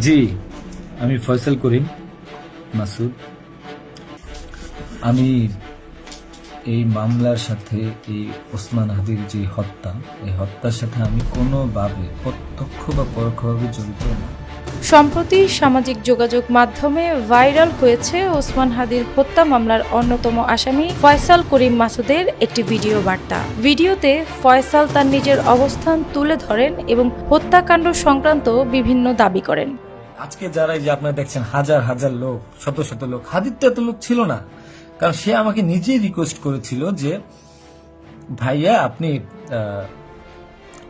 জি, আমি ফয়সাল করিম, মাসুদ। আমি এই মামলার সাথে এই ওসমান হাদির যে হত্যা, এই হত্যার সাথে আমি কোনোভাবে প্রত্যক্ষ বা পরোক্ষভাবে জড়িত না সম্প্রতি সামাজিক যোগাযোগ মাধ্যমে ভাইরাল হয়েছে ওসমান হাদির হত্যা মামলার অন্যতম আসামি ফয়সাল করিম মাসুদের একটি ভিডিও বার্তা। ভিডিওতে ফয়সাল তার নিজের অবস্থান তুলে ধরেন এবং হত্যাকাণ্ড সংক্রান্ত বিভিন্ন দাবি করেন। আজকে যারা যে আপনারা দেখছেন, হাজার হাজার লোক, শত শত লোক, হাদির তো এত লোক ছিল না। কারণ সে আমাকে নিজেই রিকোয়েস্ট করেছিল যে, ভাইয়া, আপনি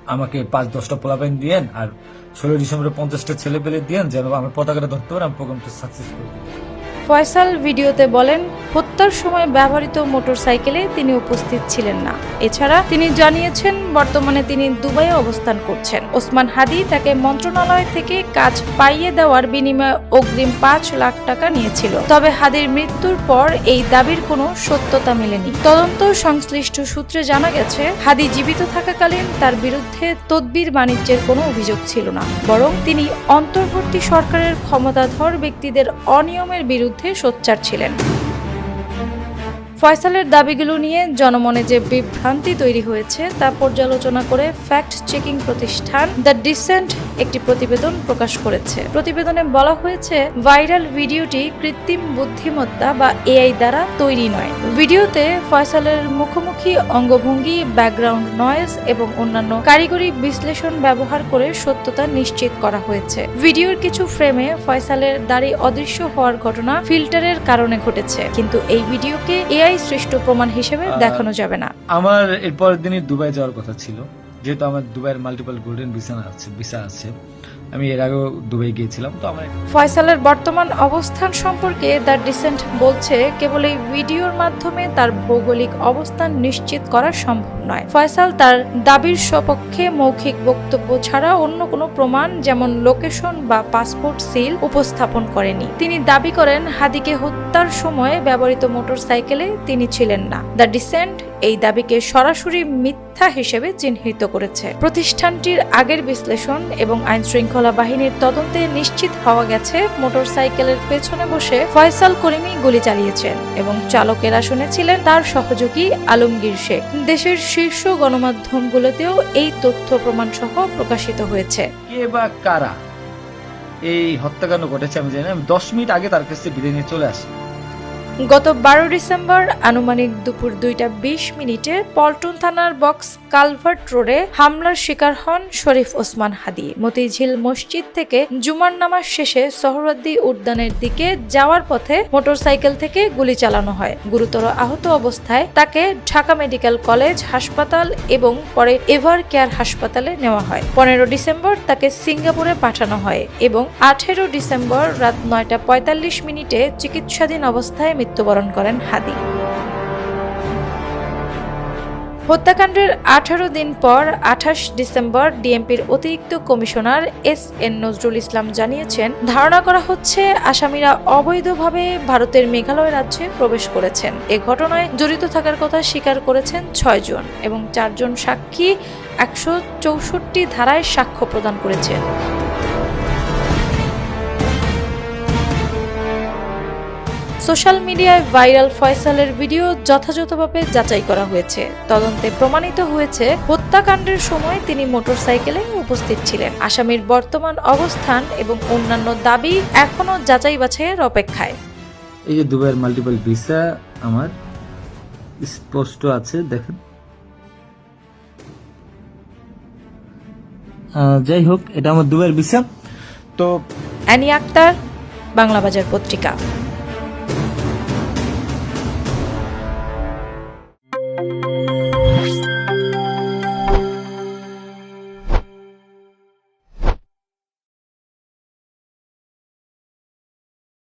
আমাকে পাঁচ দশটা পোলাপাইন দিয়েন আর ষোলো ডিসেম্বরে পঞ্চাশটা ছেলে পেলে দিয়েন যেন আমার পতাকাটা ধরতে পারে, আমি প্রোগ্রামটা সাকসেস করি ফয়সাল ভিডিওতে বলেন, হত্যার সময় ব্যবহৃত মোটরসাইকেলে তিনি উপস্থিত ছিলেন না। এছাড়া তিনি জানিয়েছেন, বর্তমানে তিনি দুবাইয়ে অবস্থান করছেন। ওসমান হাদি তাকে মন্ত্রণালয় থেকে কাজ পাইয়ে দেওয়ার বিনিময়ে অগ্রিম পাঁচ লাখ টাকা নিয়েছিল। তবে হাদির মৃত্যুর পর এই দাবির কোনো সত্যতা মেলেনি। তদন্ত সংশ্লিষ্ট সূত্রে জানা গেছে, হাদি জীবিত থাকাকালীন তার বিরুদ্ধে তদবির বাণিজ্যের কোনো অভিযোগ ছিল না। বরং তিনি অন্তর্বর্তী সরকারের ক্ষমতাধর ব্যক্তিদের অনিয়মের বিরুদ্ধে সোচ্চার ছিলেন। ফয়সালের দাবিগুলো নিয়ে জনমনে যে বিভ্রান্তি তৈরি হয়েছে, তা পর্যালোচনা করে ফ্যাক্ট চেকিং প্রতিষ্ঠান দ্য ডিসেন্ট একটি প্রতিবেদন প্রকাশ করেছে। প্রতিবেদনে বলা হয়েছে, ভাইরাল ভিডিওটি কৃত্রিম বুদ্ধিমত্তা বা এআই দ্বারা তৈরি নয়। ভিডিওতে ফয়সালের মুখোমুখি অঙ্গভঙ্গি, ব্যাকগ্রাউন্ড নয়েজ এবং অন্যান্য কারিগরি বিশ্লেষণ ব্যবহার করে সত্যতা নিশ্চিত করা হয়েছে। ভিডিওর কিছু ফ্রেমে ফয়সালের দাড়ি অদৃশ্য হওয়ার ঘটনা ফিল্টারের কারণে ঘটেছে। কিন্তু এই ভিডিওকে এআই সৃষ্ট প্রমাণ হিসেবে দেখানো যাবে না। আমার এরপরের দিনই দুবাই যাওয়ার কথা ছিল। যেহেতু আমার দুবাইয়ের মাল্টিপল গোল্ডেন ভিসা আছে ভিসা আছে। আমি এর আগেও দুবাই গিয়েছিলাম, তো আমার ফয়সালের বর্তমান অবস্থান সম্পর্কে দ্য ডিসেন্ট বলছে, কেবল এই ভিডিওর মাধ্যমে তার ভৌগোলিক অবস্থান নিশ্চিত করা সম্ভব নয়। ফয়সাল তার দাবির সপক্ষে মৌখিক বক্তব্য ছাড়া অন্য কোনো প্রমাণ, যেমন লোকেশন বা পাসপোর্ট সিল, উপস্থাপন করেনি। তিনি দাবি করেন, হাদিকে হত্যার সময় ব্যবহৃত মোটরসাইকেলে তিনি ছিলেন না। দ্য ডিসেন্ট এই দাবিকে সরাসরি মিথ্যা হিসেবে চিহ্নিত করেছে। প্রতিষ্ঠানটির আগের বিশ্লেষণ এবং আইন শৃঙ্খলা বাহিনীর তদন্তে নিশ্চিত হওয়া গেছে, মোটরসাইকেলের পেছনে বসে ফয়সাল করিমি গুলি চালিয়েছেন এবং চালকেরা শুনেছিলেন তার সহযোগী আলমগীর শেখ। দেশের শীর্ষ গণমাধ্যমগুলোতেও এই তথ্য প্রমাণ সহ প্রকাশিত হয়েছে। কে বা কারা? এই হত্যাকাণ্ড ঘটেছে, আমি জানি আমি দশ মিনিট আগে তার কাছে বিদায় নিয়ে চলে আসি। গত বারো ডিসেম্বর আনুমানিক দুপুর দুইটা বিশ মিনিটে পল্টন থানার বক্স কালভার্ট রোডে হামলার শিকার হন শরীফ ওসমান হাদি। মতিঝিল মসজিদ থেকে জুমার নামাজ শেষে সোহরাদ্দি উদ্যানের দিকে যাওয়ার পথে মোটরসাইকেল থেকে গুলি চালানো হয়। গুরুতর আহত অবস্থায় তাকে ঢাকা মেডিকেল কলেজ হাসপাতাল এবং পরে এভার কেয়ার হাসপাতালে নেওয়া হয়। পনেরো ডিসেম্বর তাকে সিঙ্গাপুরে পাঠানো হয় এবং আঠেরো ডিসেম্বর রাত নয়টা পঁয়তাল্লিশ মিনিটে চিকিৎসাধীন অবস্থায় মৃত্যুবরণ করেন হাদি। হত্যাকাণ্ডের আঠারো দিন পর আঠাশ ডিসেম্বর ডিএমপির অতিরিক্ত commissioner S N Nazrul Islam জানিয়েছেন, ধারণা করা হচ্ছে আসামিরা অবৈধভাবে ভারতের মেঘালয় রাজ্যে প্রবেশ করেছেন। এ ঘটনায় জড়িত থাকার কথা স্বীকার করেছেন ছয়জন এবং চারজন সাক্ষী একশো চৌষট্টি ধারায় সাক্ষ্য প্রদান করেছেন। সোশ্যাল মিডিয়ায় ভাইরাল ফয়সালের ভিডিও যথাযথভাবে যাচাই করা হয়েছে। তদন্তে প্রমাণিত হয়েছে হত্যাকাণ্ডের সময় তিনি মোটরসাইকেলে উপস্থিত ছিলেন। আসামির বর্তমান অবস্থান এবং অন্যান্য দাবি এখনও যাচাই বাছাইয়ের অপেক্ষায়। এই যে দুবাইয়ের মাল্টিপল ভিসা আমার স্পষ্ট আছে দেখেন। যাই হোক এটা আমার দুবাইয়ের ভিসা তো অ্যানি আক্তার বাংলা বাজার পত্রিকা।